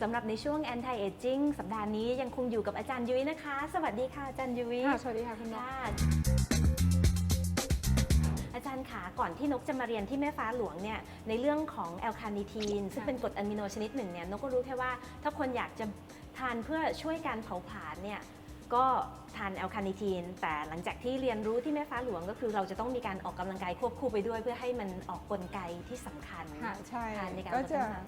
สำหรับในช่วง anti aging สัปดาห์นี้ยังคงอยู่กับอาจารย์ยุ้ยนะคะ สวัสดีค่ะอาจารย์ยุ้ยค่ะสวัสดีค่ะคุณนกค่ะอาจารย์ขาก่อนที่นกจะมาเรียนที่แม่ฟ้าหลวงเนี่ยในเรื่องของแอลคาเนิทีนซึ่งเป็นกรดอะมิโนชนิดหนึ่งเนี่ยนกก็รู้แค่ว่า ถ้าคนอยากจะทานเพื่อช่วยการเผาผลาญเนี่ยก็ทานแอลคาเนิทีน แต่หลังจากที่เรียนรู้ที่แม่ฟ้าหลวงก็คือ เราจะต้องมีการออกกำลังกายควบคู่ไปด้วย เพื่อให้มันออกกลไกที่สำคัญค่ะใช่ทานในการก็ลดจะน้ำหนั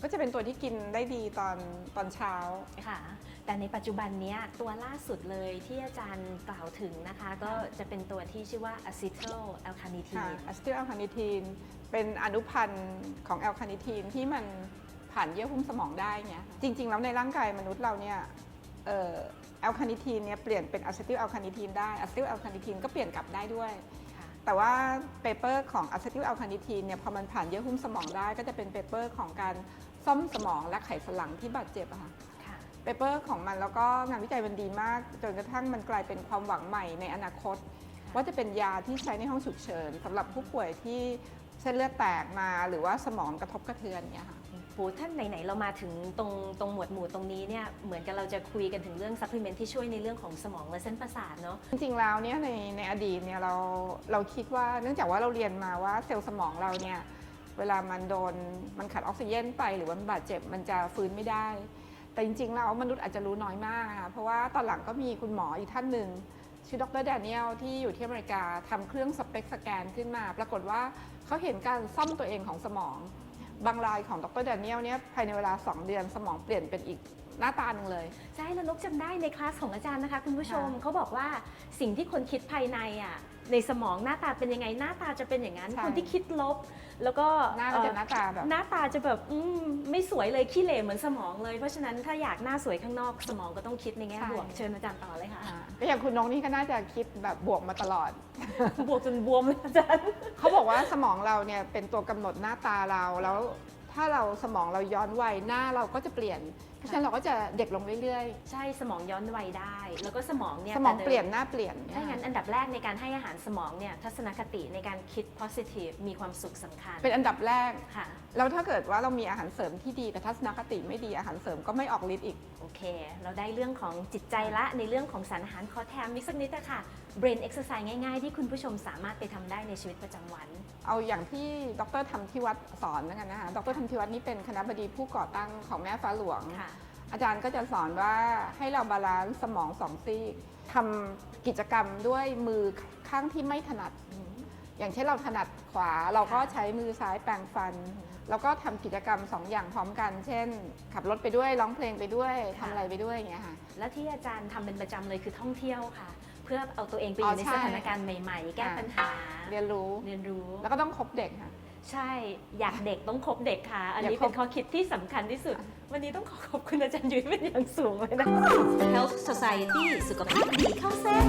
กก็จะเป็นตัวที่กินได้ดีตอนตอนเช้า ค่ะ แต่ในปัจจุบันเนี้ยตัวล่าสุดเลยที่อาจารย์กล่าวถึงนะคะ ก็จะเป็นตัวที่ชื่อว่า acetyl a l k a n i t i ค่ะ n อะซิติลแอลคาเนิทีนเป็นอนุพันธ์ของแอลคาเนิทีนที่มันผ่านเยื่อหุ้มสมองได้เนี่ยจริง ๆ แล้วในร่างกายมนุษย์เราเนี่ยเอ่อแอลคาเนิทีนเนี่ยเปลี่ยนเป็นอะซิติลแอลคาเนิทีนได้อะซิติลแอลคาเนิทีนก็เปลี่ยนกลับได้ด้วยค่ะ แต่ว่าเปเปอร์ของอะซิติลแอลคาเนิทีนเนี่ยพอมันผ่านเยื่อหุ้มสมองได้ก็จะเป็นเปเปอร์ของการซ่อมสมองและไขสันหลังที่บาดเจ็บอะค่ะค่ะเปเปอร์ของมันแล้วก็งานวิจัยมันดีมาก จนกระทั่งมันกลายเป็นความหวังใหม่ในอนาคต ว่าจะเป็นยาที่ใช้ในห้องฉุกเฉินสำหรับผู้ป่วยที่เส้นเลือดแตกมาหรือว่าสมองกระทบกระเทือนเนี่ยค่ะ โหท่านไหน ๆ เรามาถึงตรงตรงหมวดหมู่ตรงนี้เนี่ยเหมือนกับเราจะคุยกันถึงเรื่องซัพพลีเมนที่ช่วยในเรื่องของสมองและเส้นประสาทเนาะจริงๆแล้วเนี่ยในในอดีตเนี่ยเราเราคิดว่าเนื่องจากว่าเราเรียนมาว่าเซลล์สมองเราเนี่ยเวลามันโดนมันขาดออกซิเจนไปหรือว่ามันบาดเจ็บมันจะฟื้นไม่ได้ แต่จริงๆแล้วมนุษย์อาจจะรู้น้อยมากค่ะเพราะว่าตอนหลังก็มีคุณหมออีกท่านหนึ่งชื่อดรแดเนียลที่อยู่ที่อเมริกาทำเครื่องสเปกสแกนขึ้นมา ปรากฏว่าเขาเห็นการซ่อมตัวเองของสมอง บางรายของดรแดเนียลเนี่ยภายในเวลา 2 เดือนสมองเปลี่ยนเป็นอีกหน้าตาหนึ่งเลย ใช่แล้วนกจำได้ในคลาสของอาจารย์นะคะ คุณผู้ชมค่ะเขาบอกว่าสิ่งที่คนคิดภายในอะ ในสมองหน้าตาเป็นยังไงหน้าตาจะเป็นอย่างนั้น ใช่ คนที่คิดลบ แล้วก็หน้าก็จะหน้าตาแบบ หน้าตาจะแบบอืมไม่สวยเลยขี้เหร่เหมือนสมองเลย เพราะฉะนั้นถ้าอยากหน้าสวยข้างนอกสมองก็ต้องคิดในแง่ใช่ บวกเชิญอาจารย์ต่อเลยค่ะ อ่าก็อย่างคุณนงนี่ก็น่าจะคิดแบบบวกมาตลอด บวกจนบวมเลยอาจารย์ เขาบอกว่าสมองเราเนี่ยเป็นตัวกำหนดหน้าตาเราแล้ว ถ้าเราสมองเราย้อนวัยหน้าเราก็จะเปลี่ยน เพราะฉะนั้นเราก็จะเด็กลงเรื่อยใช่สมองย้อนวัยได้ แล้วก็สมองเนี่ยๆ สมองแต่ดิเปลี่ยนหน้าเปลี่ยนถ้างั้นอันดับแรกในการให้อาหารสมองเนี่ยทัศนคติในการคิด positive มีความสุขสำคัญเป็นอันดับแรก ค่ะ แล้วถ้าเกิดว่าเรามีอาหารเสริมที่ดีแต่ทัศนคติไม่ดีอาหารเสริมก็ไม่ออกฤทธิ์อีก โอเค เราได้เรื่องของจิตใจละในเรื่องของสารอาหารขอแถมอีกสักนิดนะคะ brain exercise ง่ายๆ ที่คุณผู้ชมสามารถไปทำได้ในชีวิตประจำวัน เอาอย่างที่ดรทำที่วัดสอนแล้วกันนะคะ ดรทำที่วัดนี่เป็นคณะบดีผู้ก่อตั้งของแม่ฟ้าหลวง ค่ะ อาจารย์ก็จะสอนว่าให้เราบาลานซ์สมองสองซีกทำกิจกรรมด้วยมือข้างที่ไม่ถนัด อย่างเช่นเราถนัดขวาเราก็ใช้มือซ้ายแปรงฟัน แล้วก็ทำกิจกรรมสองอย่างพร้อมกัน เช่น ขับรถไปด้วยร้องเพลงไปด้วยทำอะไรไปด้วยอย่างเงี้ยค่ะ และที่อาจารย์ทำเป็นประจำเลยคือท่องเที่ยวค่ะเพื่อเอาตัวเองไปออ๋อยู่ในใช่ สถานการณ์ใหม่ ๆ แก้อ่าปัญหา เรียนรู้ เรียนรู้ แล้วก็ต้องคบเด็กค่ะ ใช่อยากเด็กต้องคบเด็กค่ะ อันนี้อยากคบ เป็นข้อคิดที่สำคัญที่สุด วันนี้ต้องขอขอบคุณอาจารย์ยุ้ยเป็นอย่างสูงเลยนะคะ Health Society สุขภาพดีเข้าเส้น